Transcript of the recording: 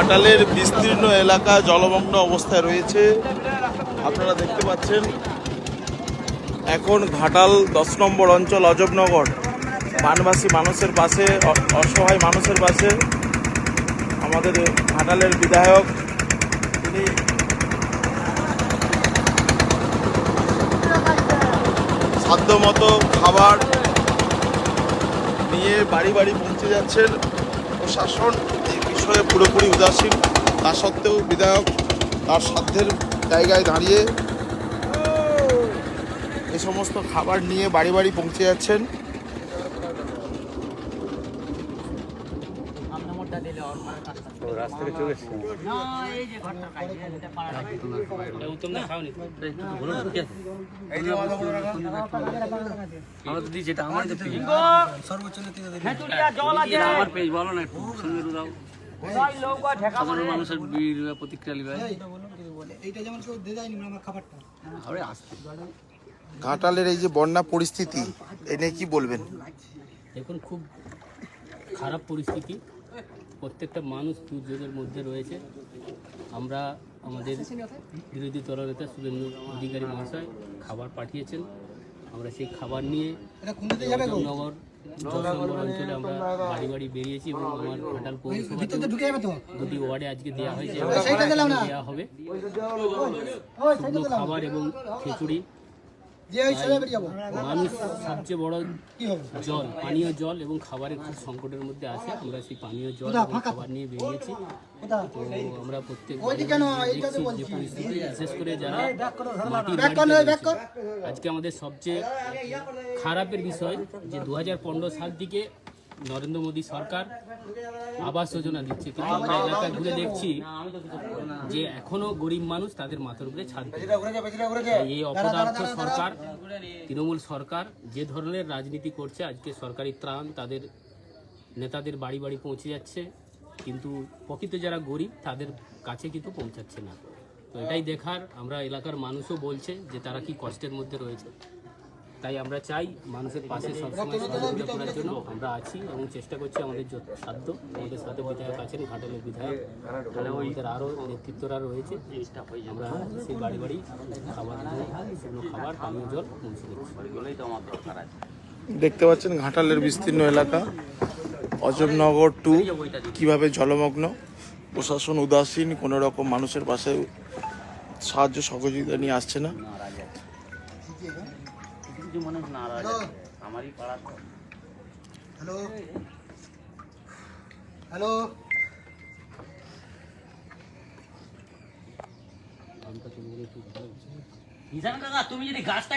ঘাটালের বিস্তীর্ণ এলাকা জলমগ্ন অবস্থায় রয়েছে। আপনারা দেখতে পাচ্ছেন, এখন ঘাটাল দশ নম্বর অঞ্চল অজবনগর। বানবাসী মানুষের পাশে অসহায় মানুষের পাশে আমাদের ঘাটালের বিধায়ক, তিনি সাধ্যমতো খাবার নিয়ে বাড়ি বাড়ি পৌঁছে যাচ্ছেন প্রশাসন। বিষয়ে পুরোপুরি উদাসীন। তা সত্ত্বেও বিধায়ক তার সাধ্যের জায়গায় দাঁড়িয়ে এ সমস্ত খাবার নিয়ে বাড়ি বাড়ি পৌঁছে যাচ্ছেন। আমরা তো আমার পেজ এটা আমার পেজ বলো না একটু দাও সাধারণ মানুষের বীর প্রতিক্রিয়া লিবে এইটা যেমন কেউ দিয়ে যায়নি আমার খাবারটা। আরে আসতে। ঘাটালের এই যে বন্যা পরিস্থিতি এ নিয়ে কি বলবেন? এখন খুব খারাপ পরিস্থিতি। প্রত্যেকটা মানুষ দুর্যোগের মধ্যে রয়েছে। আমরা আমাদের বিরোধী দলনেতা শুভেন্দু অধিকারী মহাশয় খাবার পাঠিয়েছেন। আমরা সেই খাবার নিয়ে নগর অঞ্চলে আমরা বাড়ি বাড়ি বেরিয়েছি এবং আমার ঘাটাল পৌরসভা দুটি ওয়ার্ডে আজকে দেওয়া হয়েছে। দেওয়া হবে। খাবার এবং খিচুড়ি। মানুষ সবচেয়ে বড় জল পানীয় জল এবং খাবারের খুব সংকটের মধ্যে আছে। আমরা সেই পানীয় জল? খাবার নিয়ে বেরিয়েছি। তো আমরা প্রত্যেক। যে পরিস্থিতি বিশেষ করে যারা। আজকে আমাদের সবচেয়ে খারাপের বিষয় যে দু সাল থেকে নরেন্দ্র মোদী সরকার আবাস যোজনা দিচ্ছে। কিন্তু আমরা এলাকা ঘুরে দেখছি যে এখনও গরিব মানুষ তাদের মাথার উপরে ছাদ এই অপদার্থ সরকার তৃণমূল সরকার যে ধরনের রাজনীতি করছে আজকে সরকারি ত্রাণ তাদের নেতাদের বাড়ি বাড়ি পৌঁছে যাচ্ছে কিন্তু প্রকৃত যারা গরিব তাদের কাছে কিন্তু পৌঁছাচ্ছে না। তো এটাই দেখার আমরা এলাকার মানুষও বলছে যে তারা কি কষ্টের মধ্যে রয়েছে। তাই আমরা চাই মানুষের পাশে সবসময় সহযোগিতা করার জন্য। আমরা আছি এবং চেষ্টা করছি আমাদের যত সাধ্য আমাদের সাথে বিধায়ক আছেন ঘাটালের বিধায়ক আমাদের আরও নেতৃত্বরা রয়েছে। আমরা সেই বাড়ি বাড়ি খাবার শুকনো খাবার পানীয় জল পৌঁছে দিচ্ছি। দেখতে পাচ্ছেন ঘাটালের বিস্তীর্ণ এলাকা। অজবনগর টু কীভাবে জলমগ্ন? প্রশাসন উদাসীন কোনো রকম মানুষের পাশে সাহায্য সহযোগিতা নিয়ে আসছে না। কিছু মনে হয় না আমারই পাড়া হ্যালো? হ্যালো? নিজান কাকা তুমি যদি গাছটা